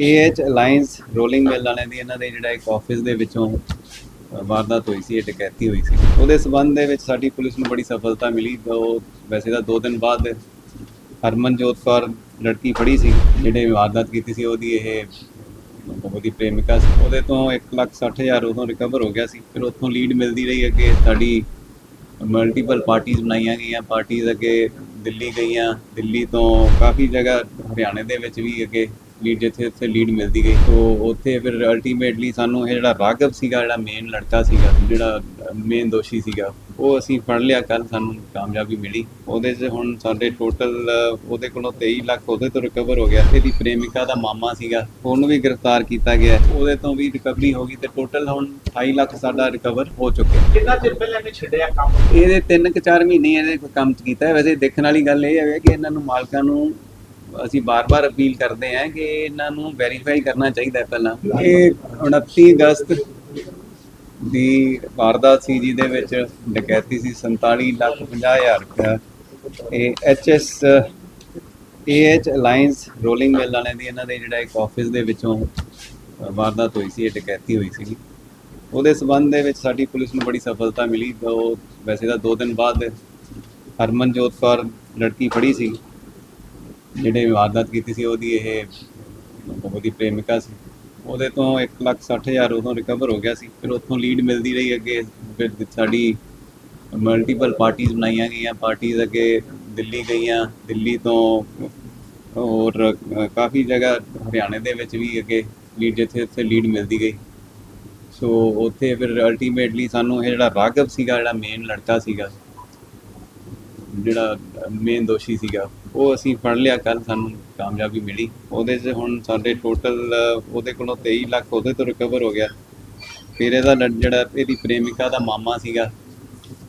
ਏਐਚ alliance rolling mill ਵਾਲਿਆਂ ਦੀ ਇਹਨਾਂ ਦੇ ਜਿਹੜਾ ਇੱਕ ਆਫਿਸ ਦੇ ਵਿੱਚੋਂ ਵਾਰਦਾਤ ਹੋਈ ਸੀ, ਇਹ ਡਕੈਤੀ ਹੋਈ ਸੀ। ਉਹਦੇ ਸਬੰਧ ਦੇ ਵਿੱਚ ਸਾਡੀ ਪੁਲਿਸ ਨੂੰ ਬੜੀ ਸਫਲਤਾ ਮਿਲੀ। ਉਹ ਵੈਸੇ ਤਾਂ 2 ਦਿਨ ਬਾਅਦ ਹਰਮਨਜੋਤ ਕੌਰ ਲੜਕੀ ਫੜੀ ਸੀ, ਜਿਹੜੇ ਵਾਰਦਾਤ ਕੀਤੀ ਸੀ, ਉਹਦੀ ਇਹ, ਉਹਦੀ ਪ੍ਰੇਮਿਕਾ ਸੀ। ਉਹਦੇ ਤੋਂ 160000 ਉਦੋਂ ਰਿਕਵਰ ਹੋ ਗਿਆ ਸੀ। ਫਿਰ ਉੱਥੋਂ ਲੀਡ ਮਿਲਦੀ ਰਹੀ ਅੱਗੇ ਸਾਡੀ ਮਲਟੀਪਲ ਪਾਰਟੀਆਂ ਬਣਾਈਆਂ ਗਈਆਂ। ਪਾਰਟੀਆਂ ਅੱਗੇ ਦਿੱਲੀ ਗਈਆਂ। ਦਿੱਲੀ ਤੋਂ ਕਾਫੀ ਜਗ੍ਹਾ ਹਰਿਆਣੇ ਦੇ ਵਿੱਚ ਵੀ ਅੱਗੇ ਲੀਡ ਜਿੱਥੇ ਉੱਥੇ ਲੀਡ ਮਿਲਦੀ ਗਈ ਤੋਂ ਉੱਥੇ ਫਿਰ ਅਲਟੀਮੇਟਲੀ ਸਾਨੂੰ ਇਹ ਜਿਹੜਾ ਰਾਘਵ ਸੀਗਾ ਜਿਹੜਾ ਮੇਨ ਲੜਕਾ ਸੀਗਾ ਜਿਹੜਾ ਮੇਨ ਦੋਸ਼ੀ ਸੀਗਾ ਉਹ ਅਸੀਂ ਫੜ ਲਿਆ ਕੱਲ ਸਾਨੂੰ ਕਾਮਯਾਬੀ ਮਿਲੀ। ਉਹਦੇ 'ਚ ਹੁਣ ਸਾਡੇ ਟੋਟਲ ਉਹਦੇ ਕੋਲੋਂ 23 ਲੱਖ ਉਹਦੇ ਤੋਂ ਰਿਕਵਰ ਹੋ ਗਿਆ। ਇਹਦੀ ਪ੍ਰੇਮਿਕਾ ਦਾ ਮਾਮਾ ਸੀਗਾ ਉਹਨੂੰ ਵੀ ਗ੍ਰਿਫਤਾਰ ਕੀਤਾ ਗਿਆ। ਉਹਦੇ ਤੋਂ ਵੀ ਰਿਕਵਰੀ ਹੋ ਗਈ ਤੇ ਟੋਟਲ ਹੁਣ 28 ਲੱਖ ਸਾਡਾ ਰਿਕਵਰ ਹੋ ਚੁੱਕਿਆ। ਕਿੰਨਾ ਚਿਰ ਪਹਿਲਾਂ ਇਹਨੇ ਛੱਡਿਆ ਕੰਮ? ਇਹਦੇ ਤਿੰਨ ਕੁ ਚਾਰ ਮਹੀਨੇ ਇਹਦੇ ਕੋਈ ਕੰਮ ਕੀਤਾ ਵੈਸੇ ਦੇਖਣ ਵਾਲੀ ਗੱਲ ਇਹ ਹੈ ਕਿ ਇਹਨਾਂ ਨੂੰ ਮਾਲਕਾਂ ਨੂੰ ਅਸੀਂ ਬਾਰ-ਬਾਰ ਅਪੀਲ ਕਰਦੇ ਹਾਂ ਕਿ ਇਹਨਾਂ ਨੂੰ ਵੈਰੀਫਾਈ ਕਰਨਾ ਚਾਹੀਦਾ ਪਹਿਲਾਂ ਇਹ 29 ਅਗਸਤ ਦੀ ਵਾਰਦਾਤ ਸੀ ਜਿਹਦੇ ਵਿੱਚ ਡਕੈਤੀ ਸੀ 47 ਲੱਖ 50 ਹਜ਼ਾਰ ਰੁਪਇਆ। ਇਹ HS AH alliance rolling mill ਵਾਲਿਆਂ ਦੀ ਇਹਨਾਂ ਦੇ ਜਿਹੜਾ ਇੱਕ ਆਫਿਸ ਦੇ ਵਿੱਚੋਂ ਵਾਰਦਾਤ ਹੋਈ ਸੀ ਇਹ ਡਕੈਤੀ ਹੋਈ ਸੀ ਉਹਦੇ ਸਬੰਧ ਦੇ ਵਿੱਚ ਸਾਡੀ ਪੁਲਿਸ ਨੂੰ ਬੜੀ ਸਫਲਤਾ ਮਿਲੀ। ਉਹ ਵੈਸੇ ਤਾਂ 2 ਦਿਨ ਬਾਅਦ ਹਰਮਨਜੋਤ ਕੌਰ ਲੜਕੀ ਫੜੀ ਸੀ। ਜਿਹੜੇ ਵਾਰਦਾਤ ਕੀਤੀ ਸੀ, ਉਹਦੀ ਇਹ ਉਹਦੀ ਪ੍ਰੇਮਿਕਾ ਸੀ। ਉਹਦੇ ਤੋਂ 160000 ਉਦੋਂ ਰਿਕਵਰ ਹੋ ਗਿਆ ਸੀ। ਫਿਰ ਉੱਥੋਂ ਲੀਡ ਮਿਲਦੀ ਰਹੀ ਅੱਗੇ। ਫਿਰ ਸਾਡੀ ਮਲਟੀਪਲ ਪਾਰਟੀਆਂ ਬਣਾਈਆਂ ਗਈਆਂ। ਪਾਰਟੀਆਂ ਅੱਗੇ ਦਿੱਲੀ ਗਈਆਂ। ਦਿੱਲੀ ਤੋਂ ਹੋਰ ਕਾਫੀ ਜਗ੍ਹਾ ਹਰਿਆਣੇ ਦੇ ਵਿੱਚ ਵੀ ਅੱਗੇ ਲੀਡ ਜਿੱਥੇ ਉੱਥੇ ਲੀਡ ਮਿਲਦੀ ਗਈ। ਸੋ ਉੱਥੇ ਫਿਰ ਅਲਟੀਮੇਟਲੀ ਸਾਨੂੰ ਇਹ ਜਿਹੜਾ ਰਾਘਵ ਸੀਗਾ, ਜਿਹੜਾ ਮੇਨ ਲੜਕਾ ਸੀਗਾ ਜਿਹੜਾ ਮੇਨ ਦੋਸ਼ੀ ਸੀਗਾ, ਉਹ ਅਸੀਂ ਫੜ ਲਿਆ ਕੱਲ ਸਾਨੂੰ ਕਾਮਯਾਬੀ ਮਿਲੀ। ਉਹਦੇ 'ਚ ਹੁਣ ਸਾਡੇ ਟੋਟਲ ਉਹਦੇ ਕੋਲੋਂ 23 ਲੱਖ ਉਹਦੇ ਤੋਂ ਰਿਕਵਰ ਹੋ ਗਿਆ। ਫਿਰ ਇਹਦਾ ਜਿਹੜਾ ਇਹਦੀ ਪ੍ਰੇਮਿਕਾ ਦਾ ਮਾਮਾ ਸੀਗਾ,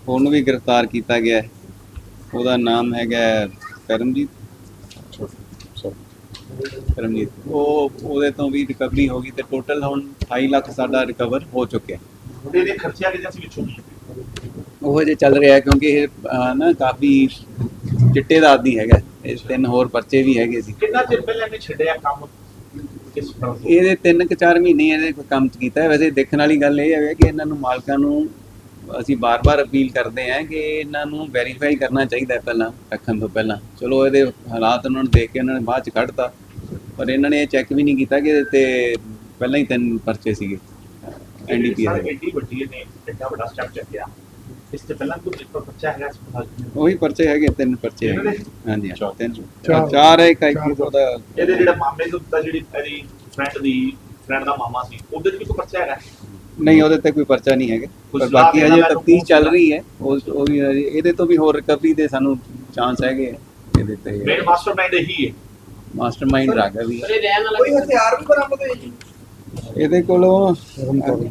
ਉਹਨੂੰ ਵੀ ਗ੍ਰਿਫਤਾਰ ਕੀਤਾ ਗਿਆ ਉਹਦਾ ਨਾਮ ਹੈਗਾ ਕਰਮਜੀਤ। ਕਰਮਜੀਤ। ਉਹ ਉਹਦੇ ਤੋਂ ਵੀ ਰਿਕਵਰੀ ਹੋ ਗਈ ਤੇ ਟੋਟਲ ਹੁਣ 28 ਲੱਖ ਸਾਡਾ ਰਿਕਵਰ ਹੋ ਚੁੱਕਿਆ। ਇਹਦੇ ਖਰਚਿਆ ਕਿਦਾਂ ਸੀ ਵਿੱਚੋਂ ਉਹ ਜੇ ਚੱਲ ਰਿਹਾ ਕਿਉਂਕਿ ਇਹ ਅਹ, ਨਾ ਕਾਫੀ ਚਿੱਟੇ ਦਾ ਆਦੀ ਹੈਗਾ। ਇਹ ਤਿੰਨ ਹੋਰ ਪਰਚੇ ਵੀ ਹੈਗੇ ਸੀ। ਕਿੰਨਾ ਚਿਰ ਪਹਿਲਾਂ ਇਹਨੇ ਛੱਡਿਆ ਕੰਮ? ਕਿਸ ਤਰ੍ਹਾਂ ਤੋਂ? ਇਹਦੇ ਤਿੰਨ ਕੁ ਚਾਰ ਮਹੀਨੇ ਇਹਦੇ ਕੋਈ ਕੰਮ ਕੀਤਾ। ਹੈ ਵੈਸੇ ਦੇਖਣ ਵਾਲੀ ਗੱਲ ਇਹ ਹੈ ਕਿ ਇਹਨਾਂ ਨੂੰ ਮਾਲਕਾਂ ਨੂੰ ਅਸੀਂ ਬਾਰ-ਬਾਰ ਅਪੀਲ ਕਰਦੇ ਹਾਂ ਕਿ ਇਹਨਾਂ ਨੂੰ ਵੈਰੀਫਾਈ ਕਰਨਾ ਚਾਹੀਦਾ ਹੈ ਪਹਿਲਾਂ ਰੱਖਣ ਤੋਂ ਪਹਿਲਾਂ। ਚਲੋ ਇਹਦੇ ਹਾਲਾਤ ਉਹਨਾਂ ਨੂੰ ਦੇਖ ਕੇ ਇਹਨਾਂ ਨੇ ਬਾਅਦ ਚ ਕੱਢਤਾ। ਪਰ ਇਹਨਾਂ ਨੇ ਇਹ ਚੈੱਕ ਵੀ ਨਹੀਂ ਕੀਤਾ ਕਿ ਇਹਦੇ ਤੇ ਪਹਿਲਾਂ ਹੀ ਤਿੰਨ ਪਰਚੇ ਸੀਗੇ। ਸਰ, ਐਨਡੀਪੀਐਸ ਐਡੀ ਵੱਡੀ ਇਹਨੇ ਐਡਾ ਵੱਡਾ ਸਟੈਪ ਚੱਕਿਆ ਇਸ ਤੋਂ ਪਹਿਲਾਂ ਕੋਈ ਇੱਕ ਬੱਚਾ ਹੈਗਾ ਹਸਪਤਾਲ ਉਹੀ ਪਰਚੇ ਹੈਗੇ ਤਿੰਨ ਪਰਚੇ ਹੈਗੇ ਦੇ? ਹਾਂਜੀ ਹਾਂ, ਤਿੰਨ। ਚਾਰ। ਚਾਰ ਹੈ ਇੱਕ ਇੱਕ ਉਹਦਾ ਇਹਦੇ ਜਿਹੜਾ ਮਾਮੇ ਤੋਂ ਦਾ ਜਿਹੜੀ ਇਹਦੀ ਫਰੈਂਡ ਦੀ ਫਰੈਂਡ ਦਾ ਮਾਮਾ ਸੀ ਉਹਦੇ ਤੇ ਵੀ ਕੋਈ ਬੱਚਾ ਹੈਗਾ? ਨਹੀਂ ਉਹਦੇ ਤੇ ਕੋਈ ਪਰਚਾ ਨਹੀਂ ਹੈਗਾ। ਕੁਛ ਪਰ ਬਾਕੀ ਹਜੇ ਦਾ ਤਫਤੀਸ਼ ਚੱਲ ਰਹੀ ਹੈ। ਉਹ ਉਹ ਵੀ ਹਜੇ- ਇਹਦੇ ਤੋਂ ਵੀ ਹੋਰ ਰਿਕਵਰੀ ਦੇ ਸਾਨੂੰ ਚਾਂਸ ਹੈਗੇ ਆ। ਇਹਦੇ ਮੇਨ ਤੇ ਮਾਸਟਰਮਾਈਂਡ ਇਹੀ ਹੈ। ਮਾਸਟਰਮਾਈਂਡ ਰਾਗਾ ਵੀ ਹੈ। ਕੋਈ ਹਥਿਆਰ ਵੀ ਬਰਾਮਦ ਹੋਏ ਜੀ? ਇਹਦੇ ਕੋਲੋਂ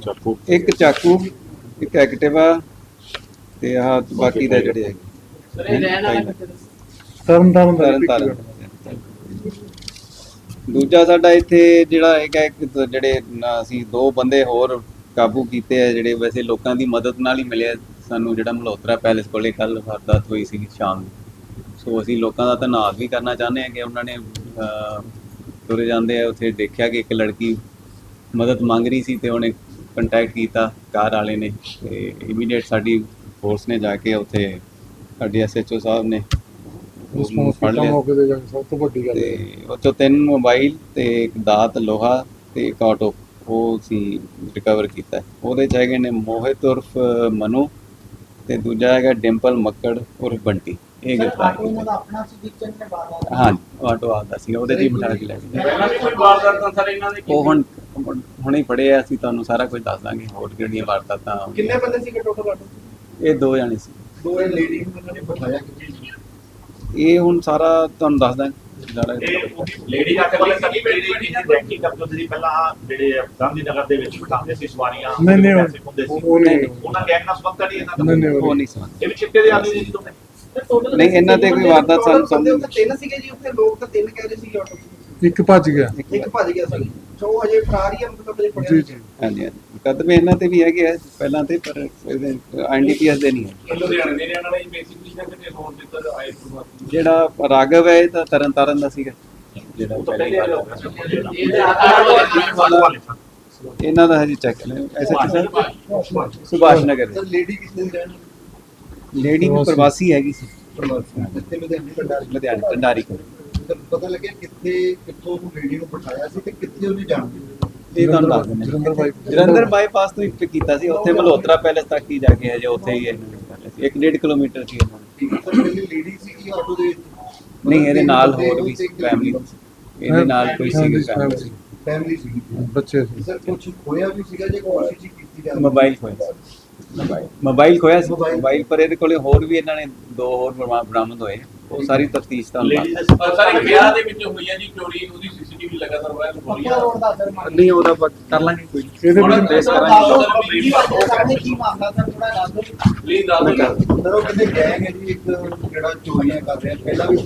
ਚਾਕੂ ਇੱਕ ਚਾਕੂ ਇੱਕ ਐਕਟਿਵਾ ਤੇ ਆਹ ਬਾਕੀ ਦਾ ਜਿਹੜੇ ਹੈਗੇ। ਸਰ ਇਹ ਰਹਿਣ ਵਾਲਾ ਕਿੱਥੇ ਦਾ? ਤਰਨ ਤਾਰਨ ਦਾ ਤਰਨ ਤਾਰਨ ਦੂਜਾ ਸਾਡਾ ਇੱਥੇ ਜਿਹੜਾ ਹੈਗਾ ਇੱਕ ਤ- ਜਿਹੜੇ ਨਾ ਅਸੀਂ ਦੋ ਬੰਦੇ ਹੋਰ ਕਾਬੂ ਕੀਤੇ ਆ ਜਿਹੜੇ ਵੈਸੇ ਲੋਕਾਂ ਦੀ ਮਦਦ ਨਾਲ ਹੀ ਮਿਲਿਆ ਸਾਨੂੰ ਜਿਹੜਾ ਮਲਹੋਤਰਾ ਪੈਲੇਸ ਕੋਲੇ ਕੱਲ ਵਾਰਦਾਤ ਹੋਈ ਸੀ ਸ਼ਾਮ ਨੂੰ। ਸੋ ਅਸੀਂ ਲੋਕਾਂ ਦਾ ਧੰਨਵਾਦ ਵੀ ਕਰਨਾ ਚਾਹੁੰਦੇ ਹਾਂ ਕਿ ਉਹਨਾਂ ਨੇ ਅਹ, ਤੁਰੇ ਜਾਂਦੇ ਆ ਉੱਥੇ ਦੇਖਿਆ ਕਿ ਇੱਕ ਲੜਕੀ ਮਦਦ ਮੰਗ ਰਹੀ ਸੀ ਤੇ ਉਹਨੇ ਕੰਟੈਕਟ ਕੀਤਾ ਕਾਰ ਵਾਲੇ ਨੇ ਤੇ ਇਮੀਡੀਏਟ ਸਾਡੀ ਫੋਰਸ ਨੇ ਜਾ ਕੇ ਉੱਥੇ ਸਾਡੇ ਐਸਐਚਓ ਸਾਹਿਬ ਨੇ ਉਸ ਨੂੰ ਫੜ ਲਿਆ। ਮੌਕੇ ਤੇ ਜਾ ਕੇ ਸਭ ਤੋਂ ਵੱਡੀ ਗੱਲ ਤੇ ਉਹ ਚੋਂ ਤਿੰਨ ਮੋਬਾਈਲ ਤੇ ਇੱਕ ਦਾਤ ਲੋਹਾ ਤੇ ਇੱਕ ਆਟੋ ਉਹ ਸੀ ਰਿਕਵਰ ਕੀਤਾ। ਹੈ। ਉਹਦੇ ਚ ਹੈਗੇ ਨੇ ਮੋਹਿਤ ਉਰਫ ਮਨੂ ਤੇ ਦੂਜਾ ਹੈਗਾ ਡਿੰਪਲ ਮੱਕੜ ਉਰਫ ਬੰਟੀ। ਇਹ ਗ੍ਰਿਫਤਾਰ ਆਟੋ ਇਹਨਾਂ ਕੀਤਾ। ਦਾ ਆਪਣਾ ਸੀ ਜਿੱਚਨ ਨੇ ਬਾਹਰ ਹਾਂ ਆਟੋ ਆਦਾ ਸੀ ਉਹਦੇ ਚ ਹੀ ਬਿਠਾ ਕੇ ਲੈ ਗਏ। ਪਹਿਲਾਂ ਵੀ ਕੋਈ ਵਾਰਦਾਤਾਂ ਸਰ ਇਹਨਾਂ ਦੇ ਉਹ ਹੁਣ ਹੁਣੇ ਹੀ ਫੜੇ ਆ ਅਸੀਂ ਤੁਹਾਨੂੰ ਸਾਰਾ ਕੁਝ ਦੱਸ ਦਾਂਗੇ ਹੋਰ ਕਿਹੜੀਆਂ ਵਾਰਦਾਤਾਂ ਕਿੰਨੇ ਬੰਦੇ ਸੀਗੇ ਟੋਟਲ ਆਟੋ ਇਹ ਦੋ ਜਾਣੇ ਸੀ। ਦੋ ਇਹ ਲੇਡੀ ਨੂੰ ਇਹਨਾਂ ਨੇ ਬਿਠਾਇਆ ਕਿ ਇਹ ਹੁਣ ਸਾਰਾ ਤੁਹਾਨੂੰ ਦੱਸ ਇਹ ਲੇਡੀ ਦਾ ਕੋਲ ਸਕੀ ਮੇਰੀ ਦੀ ਬੈਂਕਿੰਗ ਕਰਦੇ ਤੁਸੀਂ ਪਹਿਲਾਂ ਜਿਹੜੇ ਗਾਂਧੀ ਨਗਰ ਦੇ ਵਿੱਚ ਬਿਠਾਉਂਦੇ ਸੀ ਸਵਾਰੀਆਂ ਨਹੀਂ ਨਹੀਂ ਪੈਸੇ ਹੁੰਦੇ ਸੀ। ਉਹ ਨਹੀਂ। ਉਹਨਾਂ ਗੈਂਗ ਨਾਲ ਸੰਬੰਧ ਨਹੀਂ ਇਹਨਾਂ ਦਾ। ਨਹੀਂ ਨਹੀਂ ਉਹ ਨਹੀਂ। ਸਮਝ ਇਹ ਵੀ ਚਿੱਟੇ ਦੇ ਆਦਮੀ ਸੀ ਦੋਨੇ ਨਹੀਂ, ਇਹਨਾਂ ਤੇ ਕੋਈ ਵਾਰਦਾਤ ਸਾਨੂੰ ਸਮਝ ਨਹੀਂ। ਤਿੰਨ ਸੀਗੇ ਜੀ ਉੱਥੇ ਲੋਕ ਤਾਂ ਤਿੰਨ ਕਹਿ ਰਹੇ ਸੀਗੇ ਆਟੋ। ਇੱਕ ਭੱਜ ਗਿਆ। ਇੱਕ ਭੱਜ ਗਿਆ ਸੀ। ਸੋ ਉਹ ਅਜੇ ਫਰਾਰ ਹੀ ਆ ਮਤਲਬ ਅਜੇ ਫੜਿਆ ਜੀ। ਨਹੀਂ। ਜੀ ਹਾਂਜੀ ਹਾਂਜੀ। ਮੁਕੱਦਮੇ ਇਹਨਾਂ ਤੇ ਵੀ ਹੈਗੇ ਆ ਪਹਿਲਾਂ ਤੇ ਪਰ ਐਨਡੀਪੀਐਸ ਦੇ ਨਹੀਂ ਹੈ ਲੁਧਿਆਣੇ ਦੇ ਰਹਿਣ ਵਾਲੇ ਬੇਸਿਕਲੀ ਕਹਿੰਦੇ ਨੇ ਹੋਰ ਜਿੱਧਰ ਆਏ ਪ੍ਰਵਾਸੀ ਜਿਹੜਾ ਰਾਘਵ ਹੈ ਇਹ ਤਾਂ ਤਰਨ ਤਾਰਨ ਦਾ ਸੀਗਾ। ਜਿਹੜਾ ਇਹਨਾਂ ਦਾ ਹਜੇ ਚੈੱਕ ਐਸਾ ਸਰ ਸੁਭਾਸ਼। ਨਗਰ ਲੇਡੀ ਕਿਸ ਦਿਨ ਰਹਿਣ ਲੇਡੀ ਵੀ ਪ੍ਰਵਾਸੀ ਹੈਗੀ ਸੀ। ਕਿੱਥੇ ਲੁਧਿਆਣੇ? ਭੰਡਾਰੀ ਕੋਲ। ਪਤਾ ਲੱਗਿਆ ਕਿੱਥੇ ਕਿੱਥੋਂ ਉਹ ਲੇਡੀ ਨੂੰ ਬਿਠਾਇਆ ਸੀ ਤੇ ਕਿੱਥੇ ਉਹਨੇ ਜਾਣਾ ਇਹ ਤੁਹਾਨੂੰ ਦੱਸ ਦਿੰਦੇ ਜਲੰਧਰ ਬਾਈ ਜਲੰਧਰ ਬਾਈਪਾਸ ਤੋਂ ਹੀ ਪਿਕ ਕੀਤਾ ਸੀ। ਉੱਥੇ ਮਲਹੋਤਰਾ ਪੈਲੇਸ ਤੱਕ ਹੀ ਜਾ ਕੇ ਉੱਥੇ ਹੀ ਨੇ ਕਰ ਲਿਆ ਸੀ 1.5 ਕਿਲੋਮੀਟਰ ਸੀ ਲੇਡੀ ਕਿ ਆਟੋ ਦੇ ਨਹੀਂ ਇਹਦੇ ਨਾਲ ਹੋਰ ਵੀ ਫੈਮਿਲੀ ਇਹਦੇ ਨਾਲ ਕੋਈ ਸੀ ਫੈਮਿਲੀ ਫੈਮਿਲੀ ਸੀ। ਬੱਚੇ ਸੀ। ਸਰ ਕੁਝ ਹੋਇਆ ਵੀ ਸੀਗਾ ਜੇ ਕੋਸ਼ਿਸ਼ ਹੀ ਕੀਤੀ ਜਾ ਮੋਬਾਈਲ ਖੋਇਆ ਮੋਬਾਈਲ ਖੋਇਆ ਸੀ। ਮੋਬਾਈਲ ਪਰ ਇਹਦੇ ਕੋਲੇ ਹੋਰ ਵੀ ਇਹਨਾਂ ਨੇ ਦੋ ਹੋਰ ਬਰਾ- ਬਰਾਮਦ ਹੋਏ। ਉਹ ਸਾਰੀ ਤਫਤੀਸ਼ ਤਾਂ ਲੇਡੀ ਦੇ ਪਰ ਸਰ ਇੱਕ ਵਿਆਹ ਦੇ ਵਿੱਚ ਹੋਈ ਹੈ ਜੀ ਚੋਰੀ ਉਹਦੀ ਸੀਸੀਟੀਵੀ ਲਗਾਤਾਰ ਵਾਇਰਲ ਹੋ ਰਹੀ ਹੈ ਨਹੀਂ ਉਹਦਾ ਕਰ ਲਾਂਗੇ ਕੋਈ। ਇਹਦੇ ਵਿੱਚ ਸਰ, ਕਰਾਂਗੇ ਕੀ ਮਾਮਲਾ ਸਰ ਥੋੜਾ ਦੱਸ ਦਿਓ ਪਲੀਜ਼ ਦੱਸ ਦਿਓ। ਸਰ ਉਹ ਕਹਿੰਦੇ ਗੈਂਗ ਹੈ ਜੀ ਇੱਕ ਜਿਹੜਾ ਚੋਰੀਆਂ ਕਰ ਰਿਹਾ ਪਹਿਲਾਂ ਵੀ